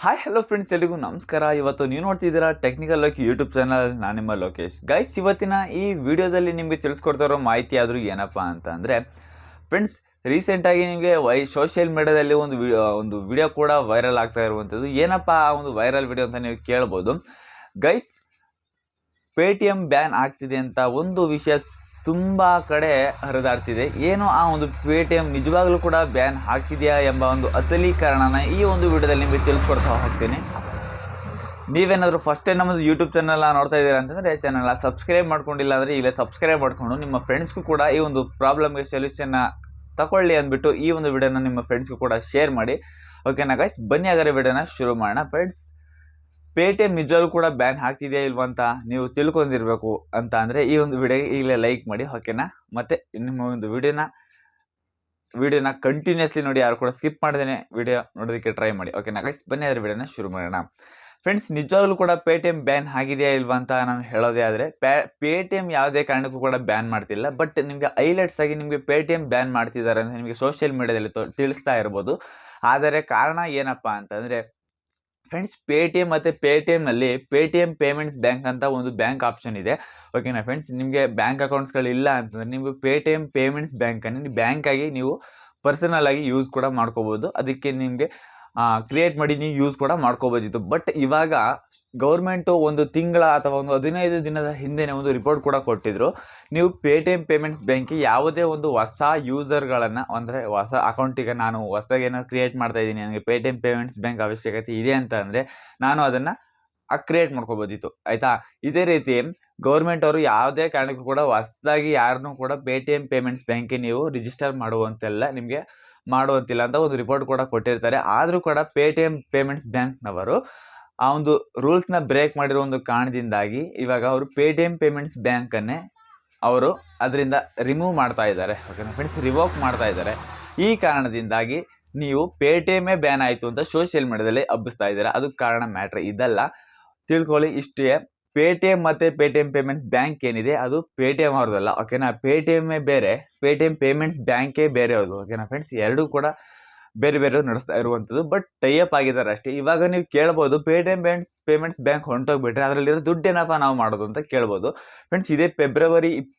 Hi hello friends ಎಲ್ರಿಗೂ ನಮಸ್ಕಾರ. ಇವತ್ತು ನೀವು ನೋಡ್ತಿದ್ದೀರಾ ಟೆಕ್ನಿಕಲ್ ಲೋಕ್ ಯೂಟ್ಯೂಬ್ ಚಾನಲ್ ನಾನು ನಿಮ್ಮ ಲೋಕೇಶ್. ಗೈಸ್ ಇವತ್ತಿನ ಈ ವಿಡಿಯೋದಲ್ಲಿ ನಿಮಗೆ ತಿಳಿಸ್ಕೊಡ್ತಾ ಇರೋ ಮಾಹಿತಿ ಆದರೂ ಏನಪ್ಪ ಅಂತ ಅಂದರೆ ಫ್ರೆಂಡ್ಸ್ ರೀಸೆಂಟಾಗಿ ನಿಮಗೆ ವೈ ಸೋಷಿಯಲ್ ಮೀಡಿಯಾದಲ್ಲಿ ಒಂದು ಒಂದು ವಿಡಿಯೋ ಕೂಡ ವೈರಲ್ ಆಗ್ತಾ ಇರುವಂಥದ್ದು ಏನಪ್ಪ ಆ ಒಂದು ವೈರಲ್ ವಿಡಿಯೋ ಅಂತ ನೀವು ಕೇಳ್ಬೋದು. Guys Paytm ban ಆಗ್ತಿದೆ ಅಂತ ಒಂದು ವಿಷಯ ತುಂಬ ಕಡೆ ಹರಿದಾಡ್ತಿದೆ. ಏನು ಆ ಒಂದು ಪೇ ಟಿ ಎಂ ನಿಜವಾಗ್ಲೂ ಕೂಡ ಬ್ಯಾನ್ ಹಾಕಿದೆಯಾ ಎಂಬ ಒಂದು ಅಸಲಿ ಕಾರಣನ ಈ ಒಂದು ವಿಡಿಯೋದಲ್ಲಿ ನಿಮಗೆ ತಿಳಿಸ್ಕೊಡ್ತಾ ಹೋಗ್ತೀನಿ. ನೀವೇನಾದರೂ ಫಸ್ಟ್ ಟೈಮ್ ನಮ್ಮದು ಯೂಟ್ಯೂಬ್ ಚಾನಲ್ನ ನೋಡ್ತಾ ಇದ್ದೀರಾ ಅಂತಂದರೆ ಚಾನಲ್ನ ಸಬ್ಸ್ಕ್ರೈಬ್ ಮಾಡ್ಕೊಂಡಿಲ್ಲ ಅಂದರೆ ಇಲ್ಲೇ ಸಬ್ಸ್ಕ್ರೈಬ್ ಮಾಡಿಕೊಂಡು ನಿಮ್ಮ ಫ್ರೆಂಡ್ಸ್ಗೂ ಕೂಡ ಈ ಒಂದು ಪ್ರಾಬ್ಲಮ್ಗೆ ಸೊಲ್ಯೂಷನ್ನ ತಗೊಳ್ಳಿ ಅಂದ್ಬಿಟ್ಟು ಈ ಒಂದು ವಿಡಿಯೋನ ನಿಮ್ಮ ಫ್ರೆಂಡ್ಸ್ಗೂ ಕೂಡ ಶೇರ್ ಮಾಡಿ. ಓಕೆನಾ ಗೈಸ್ ಬನ್ನಿ ಹಾಗಾದ್ರೆ ವಿಡಿಯೋನ ಶುರು ಮಾಡೋಣ. ಫ್ರೆಂಡ್ಸ್ ಪೇ ಟಿ ಎಂ ನಿಜವಾಗ್ಲೂ ಕೂಡ ಬ್ಯಾನ್ ಹಾಕ್ತಿದೆಯಾ ಇಲ್ವಾ ಅಂತ ನೀವು ತಿಳ್ಕೊಂಡಿರ್ಬೇಕು ಅಂತ ಅಂದರೆ ಈ ಒಂದು ವಿಡಿಯೋ ಈಗಲೇ ಲೈಕ್ ಮಾಡಿ ಓಕೆನಾ ಮತ್ತು ನಿಮ್ಮ ಒಂದು ವಿಡಿಯೋನ ವಿಡಿಯೋನ ಕಂಟಿನ್ಯೂಸ್ಲಿ ನೋಡಿ ಯಾರು ಕೂಡ ಸ್ಕಿಪ್ ಮಾಡ್ದೇನೆ ವಿಡಿಯೋ ನೋಡೋದಕ್ಕೆ ಟ್ರೈ ಮಾಡಿ ಓಕೆನಾ ಗೈಸ್ ಬನ್ನಿ ಅದರ ವಿಡಿಯೋನ ಶುರು ಮಾಡೋಣ. ಫ್ರೆಂಡ್ಸ್ ನಿಜವಾಗ್ಲೂ ಕೂಡ ಪೇಟಿಎಂ ಬ್ಯಾನ್ ಆಗಿದೆಯಾ ಇಲ್ವಾ ಅಂತ ನಾನು ಹೇಳೋದೇ ಆದರೆ ಪೇ ಎಂ ಯಾವುದೇ ಕಾರಣಕ್ಕೂ ಕೂಡ ಬ್ಯಾನ್ ಮಾಡ್ತಿಲ್ಲ ಬಟ್ ನಿಮಗೆ ಐಲೈಟ್ಸ್ ಆಗಿ ನಿಮಗೆ ಪೇಟಿಎಂ ಬ್ಯಾನ್ ಮಾಡ್ತಿದ್ದಾರೆ ಅಂತ ನಿಮಗೆ ಸೋಷಿಯಲ್ ಮೀಡಿಯಾದಲ್ಲಿ ತೋ, ತಿಳಿಸ್ತಾ ಇರ್ಬೋದು. ಆದರೆ ಕಾರಣ ಏನಪ್ಪ ಅಂತಂದರೆ ಫ್ರೆಂಡ್ಸ್ ಪೇ ಟಿ ಎಂ ಮತ್ತು ಪೇ ಟಿ ಎಮ್ನಲ್ಲಿ ಪೇಮೆಂಟ್ಸ್ ಬ್ಯಾಂಕ್ ಅಂತ ಒಂದು ಬ್ಯಾಂಕ್ ಆಪ್ಷನ್ ಇದೆ. ಓಕೆನಾ ಫ್ರೆಂಡ್ಸ್ ನಿಮಗೆ ಬ್ಯಾಂಕ್ ಅಕೌಂಟ್ಸ್ಗಳಿಲ್ಲ ಅಂತಂದರೆ ನೀವು ಪೇ ಟಿ ಎಂ ಪೇಮೆಂಟ್ಸ್ ಬ್ಯಾಂಕನ್ನು ನೀವು ಬ್ಯಾಂಕಾಗಿ ನೀವು ಪರ್ಸನಲ್ ಆಗಿ ಯೂಸ್ ಕೂಡ ಮಾಡ್ಕೋಬೋದು. ಅದಕ್ಕೆ ನಿಮಗೆ ಕ್ರಿಯೇಟ್ ಮಾಡಿ ನೀವು ಯೂಸ್ ಕೂಡ ಮಾಡ್ಕೋಬೋದಿತ್ತು. ಬಟ್ ಇವಾಗ ಗೌರ್ಮೆಂಟು ಒಂದು ತಿಂಗಳ ಅಥವಾ ಒಂದು ಹದಿನೈದು ದಿನದ ಹಿಂದೆನೇ ಒಂದು ರಿಪೋರ್ಟ್ ಕೂಡ ಕೊಟ್ಟಿದ್ರು. ನೀವು ಪೇ ಟಿ ಎಂ ಪೇಮೆಂಟ್ಸ್ ಬ್ಯಾಂಕಿಗೆ ಯಾವುದೇ ಒಂದು ಹೊಸ ಯೂಸರ್ಗಳನ್ನು ಅಂದರೆ ಹೊಸ ಅಕೌಂಟಿಗೆ ನಾನು ಹೊಸದಾಗಿ ಏನೋ ಕ್ರಿಯೇಟ್ ಮಾಡ್ತಾ ಇದ್ದೀನಿ, ನನಗೆ Paytm payments bank ಅವಶ್ಯಕತೆ ಇದೆ ಅಂತ ಅಂದರೆ ನಾನು ಅದನ್ನು ಕ್ರಿಯೇಟ್ ಮಾಡ್ಕೋಬೋದಿತ್ತು. ಆಯಿತಾ? ಇದೇ ರೀತಿ ಗೌರ್ಮೆಂಟ್ ಅವರು ಯಾವುದೇ ಕಾರಣಕ್ಕೂ ಕೂಡ ಹೊಸದಾಗಿ ಯಾರನ್ನೂ ಕೂಡ ಪೇ ಟಿ ಎಂ ಪೇಮೆಂಟ್ಸ್ ಬ್ಯಾಂಕಿಗೆ ನೀವು ರಿಜಿಸ್ಟರ್ ಮಾಡುವಂತೆಲ್ಲ ನಿಮಗೆ ಮಾಡುವಂತಿಲ್ಲ ಅಂತ ಒಂದು ರಿಪೋರ್ಟ್ ಕೂಡ ಕೊಟ್ಟಿರ್ತಾರೆ. ಆದರೂ ಕೂಡ ಪೇ ಟಿ ಎಂ ಪೇಮೆಂಟ್ಸ್ ಬ್ಯಾಂಕ್ನವರು ಆ ಒಂದು ರೂಲ್ಸ್ನ ಬ್ರೇಕ್ ಮಾಡಿರೋ ಒಂದು ಕಾರಣದಿಂದಾಗಿ ಇವಾಗ ಅವರು ಪೇ ಟಿ ಎಂ ಪೇಮೆಂಟ್ಸ್ ಬ್ಯಾಂಕನ್ನೇ ಅವರು ಅದರಿಂದ ರಿಮೂವ್ ಮಾಡ್ತಾ ಇದ್ದಾರೆ. ಓಕೆನಾ ಫ್ರೆಂಡ್ಸ್ ರಿವೋಕ್ ಮಾಡ್ತಾ ಇದ್ದಾರೆ. ಈ ಕಾರಣದಿಂದಾಗಿ ನೀವು ಪೇ ಟಿ ಬ್ಯಾನ್ ಆಯಿತು ಅಂತ ಸೋಷಿಯಲ್ ಮೀಡಿಯಾದಲ್ಲಿ ಹಬ್ಬಿಸ್ತಾ ಇದ್ದಾರೆ. ಅದಕ್ಕೆ ಕಾರಣ ಮ್ಯಾಟ್ರ್ ಇದಲ್ಲ, ತಿಳ್ಕೊಳ್ಳಿ, ಇಷ್ಟೇ ಪೇ ಟಿ ಎಂ ಮತ್ತು pay T M payments bank ಏನಿದೆ, ಅದು ಪೇಟಿಎಂ ಅವ್ರದ್ದಲ್ಲ ಓಕೆನಾ ಪೇ ಟಿ ಎಮ್ಮೇ ಬೇರೆ ಪೇಟಿಎಂ ಪೇಮೆಂಟ್ಸ್ ಬ್ಯಾಂಕೇ ಬೇರೆ ಅದು ಓಕೆನಾ ಫ್ರೆಂಡ್ಸ್ ಎರಡೂ ಕೂಡ ಬೇರೆ ಬೇರೆ ನಡೆಸ್ತಾ ಇರುವಂಥದ್ದು ಬಟ್ ಟೈಅಪ್ ಆಗಿದ್ದಾರೆ ಅಷ್ಟೇ. ಇವಾಗ ನೀವು ಕೇಳ್ಬೋದು Paytm banks payments bank ಹೊಂಟೋಗ್ಬಿಟ್ರೆ ಅದರಲ್ಲಿರೋ ದುಡ್ಡು ಏನಪ್ಪ ನಾವು ಮಾಡೋದು ಅಂತ ಕೇಳ್ಬೋದು. ಫ್ರೆಂಡ್ಸ್ ಇದೇ ಫೆಬ್ರವರಿ ಇಪ್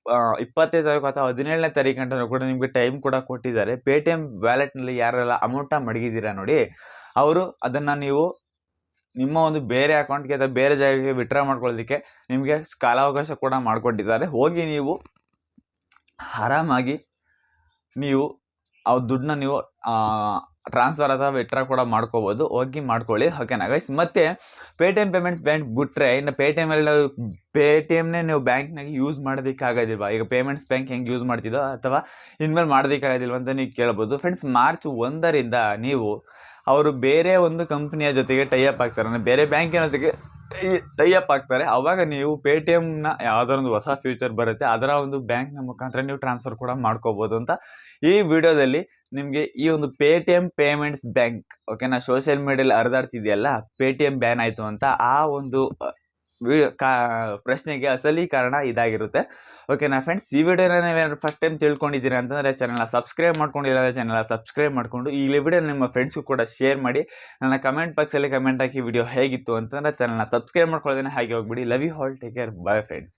ಇಪ್ಪತ್ತೈದು ತಾರೀಕು ಅಥವಾ ಹದಿನೇಳನೇ ತಾರೀಕು ಅಂತ ಕೂಡ ನಿಮಗೆ ಟೈಮ್ ಕೂಡ ಕೊಟ್ಟಿದ್ದಾರೆ. ಪೇ ಟಿ ಎಂ ವ್ಯಾಲೆಟ್ನಲ್ಲಿ ಯಾರೆಲ್ಲ ಅಮೌಂಟ ಮಡಗಿದ್ದೀರಾ ನೋಡಿ, ಅವರು ಅದನ್ನು ನೀವು ನಿಮ್ಮ ಒಂದು ಬೇರೆ ಅಕೌಂಟ್ಗೆ ಅಥವಾ ಬೇರೆ ಜಾಗಕ್ಕೆ ವಿತ್ಡ್ರಾ ಮಾಡ್ಕೊಳ್ಳೋದಕ್ಕೆ ನಿಮಗೆ ಕಾಲಾವಕಾಶ ಕೂಡ ಮಾಡಿಕೊಟ್ಟಿದ್ದಾರೆ. ಹೋಗಿ ನೀವು ಆರಾಮಾಗಿ ನೀವು ಆ ದುಡ್ಡನ್ನ ನೀವು ಟ್ರಾನ್ಸ್ಫರ್ ಅಥವಾ ವಿತ್ಡ್ರಾ ಕೂಡ ಮಾಡ್ಕೋಬೋದು. ಹೋಗಿ ಮಾಡ್ಕೊಳ್ಳಿ. ಓಕೆನಾ ಗೈಸ್ ಮತ್ತು pay T M payments bank ಬಿಟ್ಟರೆ ಇನ್ನು ಪೇ ಟಿ ನಾವು ಪೇ ಟಿ ಎಮ್ನೇ ನೀವು ಬ್ಯಾಂಕ್ನಾಗ ಯೂಸ್ ಮಾಡೋದಕ್ಕಾಗೋದಿಲ್ವಾ? ಈಗ ಪೇಮೆಂಟ್ಸ್ ಬ್ಯಾಂಕ್ ಹೆಂಗೆ ಯೂಸ್ ಮಾಡ್ತಿದ್ದೋ ಅಥವಾ ಇನ್ಮೇಲೆ ಮಾಡೋದಕ್ಕಾಗೋದಿಲ್ವ ಅಂತ ನೀವು ಕೇಳ್ಬೋದು. ಫ್ರೆಂಡ್ಸ್ ಮಾರ್ಚ್ ಒಂದರಿಂದ ನೀವು ಅವರು ಬೇರೆ ಒಂದು ಕಂಪ್ನಿಯ ಜೊತೆಗೆ ಟೈಅಪ್ ಆಗ್ತಾರೆ. ಅಂದರೆ ಬೇರೆ ಬ್ಯಾಂಕಿನ ಜೊತೆಗೆ ಟೈ ಟೈಅಪ್ ಆಗ್ತಾರೆ. ಅವಾಗ ನೀವು ಪೇ ಟಿ ಎಮ್ನ ಯಾವುದೋ ಒಂದು ಹೊಸ ಫ್ಯೂಚರ್ ಬರುತ್ತೆ. ಅದರ ಒಂದು ಬ್ಯಾಂಕ್ನ ಮುಖಾಂತರ ನೀವು ಟ್ರಾನ್ಸ್ಫರ್ ಕೂಡ ಮಾಡ್ಕೋಬೋದು ಅಂತ ಈ ವಿಡಿಯೋದಲ್ಲಿ ನಿಮಗೆ ಈ ಒಂದು Paytm payments bank ಓಕೆನಾ ಸೋಷಿಯಲ್ ಮೀಡಿಯಲ್ಲಿ ಹರಿದಾಡ್ತಿದೆಯಲ್ಲ ಪೇ ಟಿ ಎಂ ಬ್ಯಾನ್ ಆಯಿತು ಅಂತ ಆ ಒಂದು ವಿಡಿಯೋ ಕಾ, ಪ್ರಶ್ನೆಗೆ ಅಸಲಿ ಕಾರಣ ಇದಾಗಿರುತ್ತೆ. ಓಕೆನಾ ಫ್ರೆಂಡ್ಸ್ ಈ ವಿಡಿಯೋನ ನೀವೇನಾದ್ರು ಫಸ್ಟ್ ಟೈಮ್ ತಿಳ್ಕೊಂಡಿದ್ದೀರಾ ಅಂತಂದರೆ ಚಾನಲ್ನ ಸಬ್ಸ್ಕ್ರೈಬ್ ಮಾಡ್ಕೊಂಡಿಲ್ಲ ಚಾನಲ್ನ ಸಬ್ಸ್ಕ್ರೈಬ್ ಮಾಡಿಕೊಂಡು, ಈ ವಿಡಿಯೋ ನಿಮ್ಮ ಫ್ರೆಂಡ್ಸ್ಗೂ ಕೂಡ ಶೇರ್ ಮಾಡಿ, ನನ್ನ ಕಮೆಂಟ್ ಬಾಕ್ಸಲ್ಲಿ ಕಮೆಂಟ್ ಹಾಕಿ ವಿಡಿಯೋ ಹೇಗಿತ್ತು ಅಂತಂದರೆ ಚಾನಲ್ನ ಸಬ್ಸ್ಕ್ರೈಬ್ ಮಾಡ್ಕೊಳ್ಳೋದೇ ಹಾಗೆ ಹೋಗ್ಬಿಡಿ. Love you all take care bye friends